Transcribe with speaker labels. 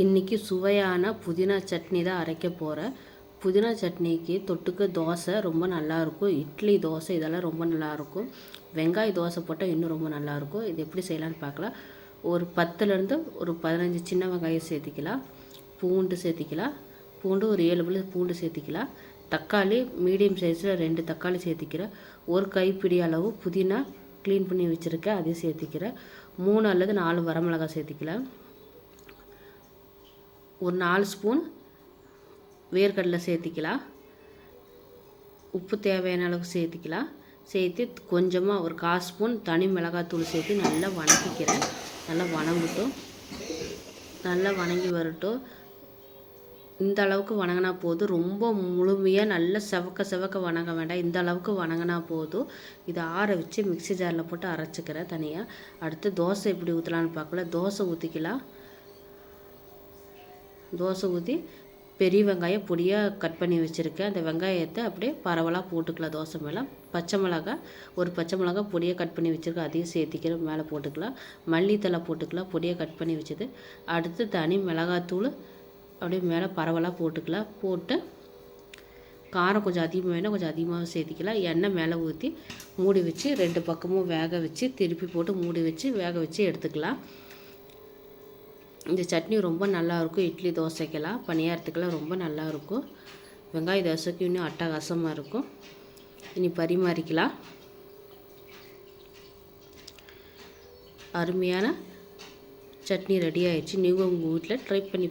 Speaker 1: இன்றைக்கி சுவையான புதினா சட்னி தான் அரைக்க போகிறேன் புதினா சட்னிக்கு தொட்டுக்க தோசை ரொம்ப நல்லாயிருக்கும் இட்லி தோசை இதெல்லாம் ரொம்ப நல்லாயிருக்கும் வெங்காய தோசை போட்டால் இன்னும் ரொம்ப நல்லாயிருக்கும் இது எப்படி செய்யலான்னு பார்க்கலாம். ஒரு பத்துலேருந்து ஒரு பதினஞ்சு சின்ன வெங்காயம் சேர்த்திக்கலாம். பூண்டு சேர்த்திக்கலாம். பூண்டு ஒரு ஏழு பல்லு பூண்டு சேர்த்திக்கலாம். தக்காளி மீடியம் சைஸில் ரெண்டு தக்காளி சேர்த்திக்கிறேன். ஒரு கைப்பிடி அளவு புதினா க்ளீன் பண்ணி வச்சுருக்கேன். அதையும் சேர்த்திக்கிறேன். மூணு அல்லது நாலு வரமிளகாய் சேர்த்திக்கலாம். ஒரு நாலு ஸ்பூன் வேர்க்கடலை சேர்த்திக்கலாம். உப்பு தேவையான அளவுக்கு சேர்த்திக்கலாம். சேர்த்து கொஞ்சமாக ஒரு கால் ஸ்பூன் தனி மிளகாத்தூள் சேர்த்து நல்லா வணக்கிக்கிறேன். நல்லா வணங்கட்டும். நல்லா வணங்கி வரட்டும். இந்த அளவுக்கு வணங்கினா போதும். ரொம்ப முழுமையாக நல்லா செவக்க செவக்க வணங்க வேண்டாம். இந்த அளவுக்கு வணங்கினா போதும். இதை ஆற வச்சு மிக்சி ஜாரில் போட்டு அரைச்சிக்கிறேன் தனியாக அடுத்து தோசை எப்படி ஊற்றலான்னு பார்க்கல. தோசை ஊற்றிக்கலாம் தோசை ஊற்றி பெரிய வெங்காயம் பொடியாக கட் பண்ணி வச்சுருக்கேன். அந்த வெங்காயத்தை அப்படியே பரவலாக போட்டுக்கலாம் தோசை மேலே. பச்சை மிளகா ஒரு பச்சை மிளகா பொடியாக கட் பண்ணி வச்சுருக்கேன். அதையும் சேர்த்திக்கிற மேலே போட்டுக்கலாம். மல்லித்தலை போட்டுக்கலாம். பொடியாக கட் பண்ணி வச்சது. அடுத்து தனி மிளகாத்தூள் அப்படியே மேலே பரவலாக போட்டுக்கலாம். போட்டு காரம் கொஞ்சம் அதிகமாக வேணால் கொஞ்சம் அதிகமாக சேர்த்திக்கலாம். எண்ணெய் மேலே ஊற்றி மூடி வச்சு ரெண்டு பக்கமும் வேக வச்சு திருப்பி போட்டு மூடி வச்சு வேக வச்சு எடுத்துக்கலாம். இந்த சட்னி ரொம்ப நல்லாயிருக்கும் இட்லி தோசைக்கெல்லாம் பணியாரத்துக்கெல்லாம் ரொம்ப நல்லாயிருக்கும் வெங்காய தோசைக்கு இன்னும் அட்டகாசமாக இருக்கும். இனி பரிமாறிக்கலாம். அருமையான சட்னி ரெடி ஆயிடுச்சு. நீங்கள் உங்கள் வீட்டில் ட்ரை பண்ணி